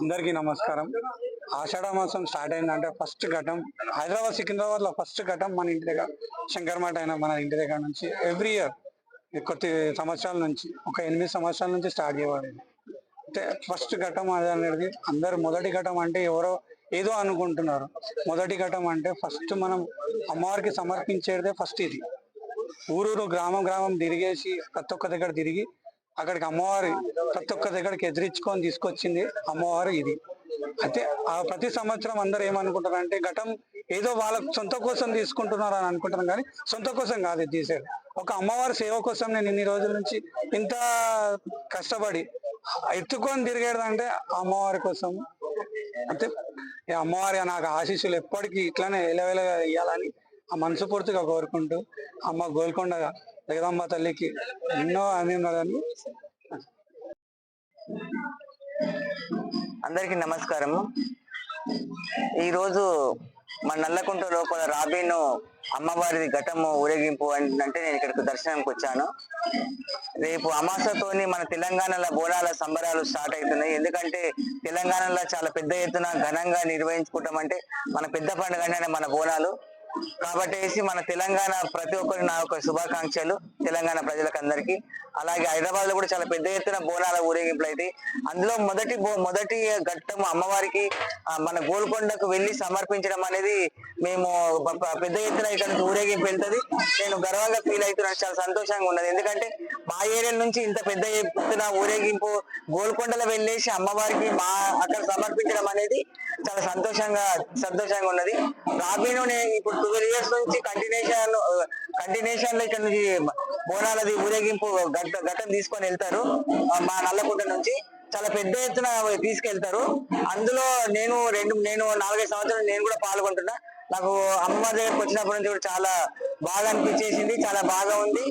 అందరికీ నమస్కారం. ఆషాఢ మాసం స్టార్ట్ అయిందంటే ఫస్ట్ ఘటం హైదరాబాద్ సికింద్రాబాద్లో ఫస్ట్ ఘటం మన ఇంటి దగ్గర శంకర్మాట అయిన మన ఇంటి దగ్గర నుంచి ఎవ్రీ ఇయర్ కొద్ది సంవత్సరాల నుంచి ఒక ఎనిమిది సంవత్సరాల నుంచి స్టార్ట్ చేయబడింది అంటే ఫస్ట్ ఘటం అది అనేది అందరు మొదటి ఘటం అంటే ఎవరో ఏదో అనుకుంటున్నారు. మొదటి ఘటం అంటే ఫస్ట్ మనం అమ్మవారికి సమర్పించేదే ఫస్ట్ ఇది. ఊరూరు గ్రామం గ్రామం తిరిగేసి ప్రతి ఒక్క దగ్గర తిరిగి అక్కడికి అమ్మవారి ప్రతి ఒక్క దగ్గరికి ఎదిరించుకొని తీసుకొచ్చింది అమ్మవారు ఇది. అయితే ఆ ప్రతి సంవత్సరం అందరు ఏమనుకుంటారు అంటే ఘటం ఏదో వాళ్ళ సొంత కోసం తీసుకుంటున్నారు అని అనుకుంటున్నాం కానీ సొంత కోసం కాదు ఇది తీసేది ఒక అమ్మవారి సేవ కోసం నేను ఇన్ని రోజుల నుంచి ఇంత కష్టపడి ఎత్తుకొని తిరిగేదంటే అంటే అమ్మవారి కోసం. అంటే ఈ అమ్మవారి నాకు ఆశీస్సులు ఎప్పటికీ ఇట్లానే ఎలవెలగా ఇవ్వాలని ఆ మనసుపూర్తిగా కోరుకుంటూ అమ్మ గోల్కొండగా జగదంబ తల్లికి ఎన్నో ఆనందాలను అందరికి నమస్కారము. ఈరోజు మన నల్లకుంట లోపల రాబీను అమ్మవారి ఘటము ఊరేగింపు అంటే నేను ఇక్కడికి దర్శనంకి వచ్చాను. రేపు అమాసతోని మన తెలంగాణలో బోనాల సంబరాలు స్టార్ట్ అవుతున్నాయి. ఎందుకంటే తెలంగాణలో చాలా పెద్ద ఎత్తున ఘనంగా నిర్వహించుకుంటాం అంటే మన పెద్ద పండుగ మన బోనాలు. కాబట్టి మన తెలంగాణ ప్రతి ఒక్కరి నా యొక్క శుభాకాంక్షలు తెలంగాణ ప్రజలకు అందరికి అలాగే హైదరాబాద్లో కూడా చాలా పెద్ద ఎత్తున బోనాల ఊరేగింపులు అయితే అందులో మొదటి మొదటి ఘట్టం అమ్మవారికి మన గోల్కొండకు వెళ్ళి సమర్పించడం అనేది మేము పెద్ద ఎత్తున ఇక్కడ ఊరేగింపు వెళ్తుంది. నేను గర్వంగా ఫీల్ అవుతున్నాను చాలా సంతోషంగా ఉన్నది. ఎందుకంటే మా ఏరియా నుంచి ఇంత పెద్ద ఎత్తున ఊరేగింపు గోల్కొండలో వెళ్ళేసి అమ్మవారికి మా అక్కడ సమర్పించడం అనేది చాలా సంతోషంగా సంతోషంగా ఉన్నది. రాబీను ఇప్పుడు ట్వెల్వ్ ఇయర్స్ నుంచి కంటిన్యూషన్ కంటిన్యూషన్లో ఇక్కడ నుంచి బోనాలది ఊరేగింపు గట్ట ఘట్టం తీసుకొని వెళ్తారు. మా నల్లకుంట నుంచి చాలా పెద్ద ఎత్తున తీసుకెళ్తారు. అందులో నేను రెండు నేను నాలుగైదు సంవత్సరాలు నేను కూడా పాల్గొంటున్నా. నాకు అమ్మ దగ్గరకు వచ్చినప్పటి నుంచి కూడా చాలా బాగా అనిపించేసింది చాలా బాగా ఉంది.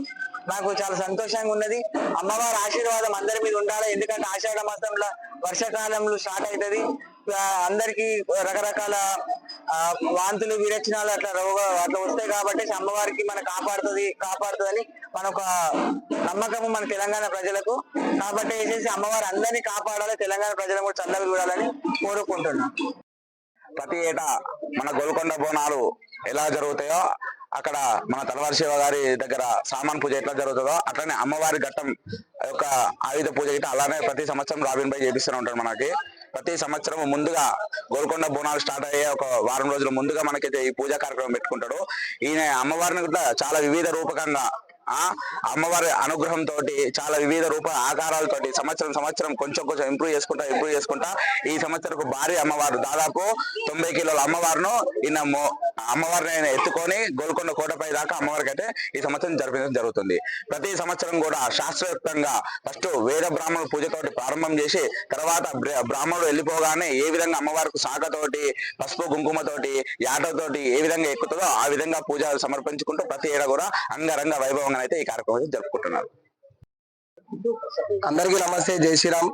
నాకు చాలా సంతోషంగా ఉన్నది. అమ్మవారి ఆశీర్వాదం అందరి మీద ఉండాలి. ఎందుకంటే ఆషాఢ మాసంలో వర్షాకాలంలో స్టార్ట్ అవుతుంది. అందరికీ అందరికి రకరకాల వాంతులు విరచనాలు అట్లా రోగ అట్లా వస్తాయి కాబట్టి అమ్మవారికి మన కాపాడుతుంది కాపాడుతుందని మన ఒక నమ్మకము మన తెలంగాణ ప్రజలకు. కాబట్టి వేసేసి అమ్మవారు అందరినీ కాపాడాలి తెలంగాణ ప్రజలను కూడా చల్లగా చూడాలని కోరుకుంటున్నాం. ప్రతి ఏటా మన గోల్కొండ బోనాలు ఎలా జరుగుతాయో అక్కడ మన తలవారి శివ గారి దగ్గర సామాన్ పూజ ఎట్లా జరుగుతుందో అట్లనే అమ్మవారి ఘట్టం యొక్క ఆయుధ పూజ గిట్ట అలానే ప్రతి సంవత్సరం రాబిన్ బై చేపిస్తూనే ఉంటారు మనకి. ప్రతి సంవత్సరం ముందుగా గోల్కొండ బోనాలు స్టార్ట్ అయ్యే ఒక వారం రోజుల ముందుగా మనకైతే ఈ పూజా కార్యక్రమం పెట్టుకుంటాడు. ఈయన అమ్మవారిని కూడా చాలా వివిధ రూపకంగా ఆ అమ్మవారి అనుగ్రహం తోటి చాలా వివిధ రూప ఆకారాలతోటి సంవత్సరం సంవత్సరం కొంచెం కొంచెం ఇంప్రూవ్ చేసుకుంటా ఇంప్రూవ్ చేసుకుంటా ఈ సంవత్సరం భారీ అమ్మవారు. దాదాపు తొంభై కిలోల అమ్మవారును ఈయన అమ్మవారిని ఆయన ఎత్తుకొని గోల్కొండ కోటపై దాకా అమ్మవారికి అయితే ఈ సంవత్సరం జరిపించడం జరుగుతుంది. ప్రతి సంవత్సరం కూడా శాస్త్రయుక్తంగా ఫస్ట్ వేద బ్రాహ్మణుడు పూజతోటి ప్రారంభం చేసి తర్వాత బ్రాహ్మణుడు వెళ్ళిపోగానే ఏ విధంగా అమ్మవారికి శాఖతోటి పసుపు కుంకుమతోటి యాటతోటి ఏ విధంగా ఎక్కుతుందో ఆ విధంగా పూజ సమర్పించుకుంటూ ప్రతి ఏడా కూడా అంగరంగ వైభవంగా అయితే ఈ కార్యక్రమం జరుపుకుంటున్నారు. అందరికీ నమస్తే. జై శ్రీరామ్.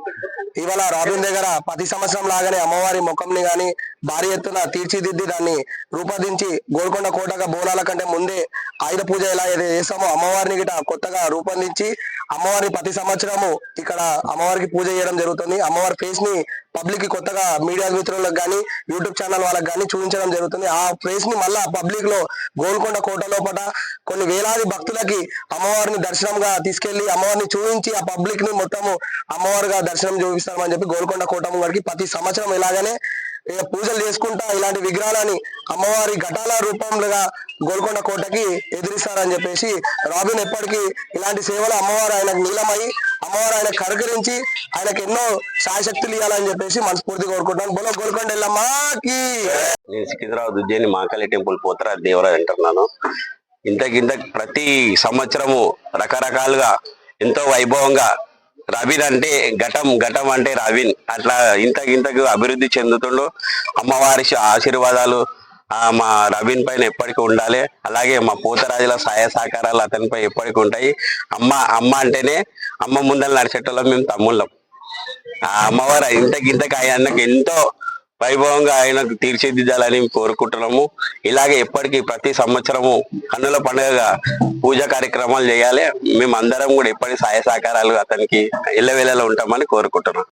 ఇవాళ రాబిన్ దగ్గర ప్రతి సంవత్సరం లాగానే అమ్మవారి ముఖంని గాని భారీ ఎత్తున తీర్చిదిద్ది దాన్ని రూపొందించి గోల్కొండ కోటగా బోనాల కంటే ముందే ఆయుధ పూజ ఎలా ఏదో చేస్తామో అమ్మవారిని గిట కొత్తగా రూపొందించి అమ్మవారిని ప్రతి సంవత్సరము ఇక్కడ అమ్మవారికి పూజ చేయడం జరుగుతుంది. అమ్మవారి ఫేస్ని పబ్లిక్కి కొత్తగా మీడియా మిత్రులకు కానీ యూట్యూబ్ ఛానల్ వాళ్ళకి కానీ చూపించడం జరుగుతుంది. ఆ ఫేస్ని మళ్ళా పబ్లిక్లో గోల్కొండ కోట లోపల కొన్ని వేలాది భక్తులకి అమ్మవారిని దర్శనంగా తీసుకెళ్ళి అమ్మవారిని చూపించి ఆ పబ్లిక్ని మొత్తము అమ్మవారిగా దర్శనం చూపిస్తామని చెప్పి గోల్కొండ కోట గారికి ప్రతి సంవత్సరం ఇలాగనే పూజలు చేసుకుంటా ఇలాంటి విగ్రహాలని అమ్మవారి ఘటాల రూపంలోగా గోల్కొండ కోటకి ఎదిరిస్తారని చెప్పేసి రాబిన్ ఎప్పటికీ ఇలాంటి సేవలు అమ్మవారు ఆయనకు నీలమై అమ్మవారు ఆయన కరకరించి ఆయనకు ఎన్నో సాయశక్తులు ఇవ్వాలని చెప్పేసి మనస్ఫూర్తి కోరుకుంటాను బోలో గోల్కొండ వెళ్ళమ్మాకి నేను సికింద్రాబాద్ ఉజ్జయిని మాకాళి టెంపుల్ పోతరా దేవరాజ్ అంటున్నాను ఇంతకింత ప్రతి సంవత్సరము రకరకాలుగా ఎంతో వైభవంగా రవిన్ అంటే ఘటం ఘటం అంటే రవిన్. అట్లా ఇంతకింతకు అభివృద్ధి చెందుతుండు. అమ్మవారి ఆశీర్వాదాలు ఆ మా రవిన్ పైన ఎప్పటికీ ఉండాలి. అలాగే మా పూతరాజుల సహాయ సహకారాలు అతనిపై ఎప్పటికీ ఉంటాయి. అమ్మ అమ్మ అంటేనే అమ్మ ముందర నడిచేటోళ్ళం మేము తమ్ముళ్ళం. ఆ అమ్మవారు ఇంతకింతకు ఆయనకు ఎంతో వైభవంగా ఆయనకు తీర్చిదిద్దాలని కోరుకుంటున్నాము. ఇలాగే ఎప్పటికీ ప్రతి సంవత్సరము కన్నుల పండుగగా పూజ కార్యక్రమాలు చేయాలి. మేము అందరం కూడా ఎప్పటి సహాయ సహకారాలు అతనికి ఎల్లవేళలో ఉంటామని కోరుకుంటున్నాం.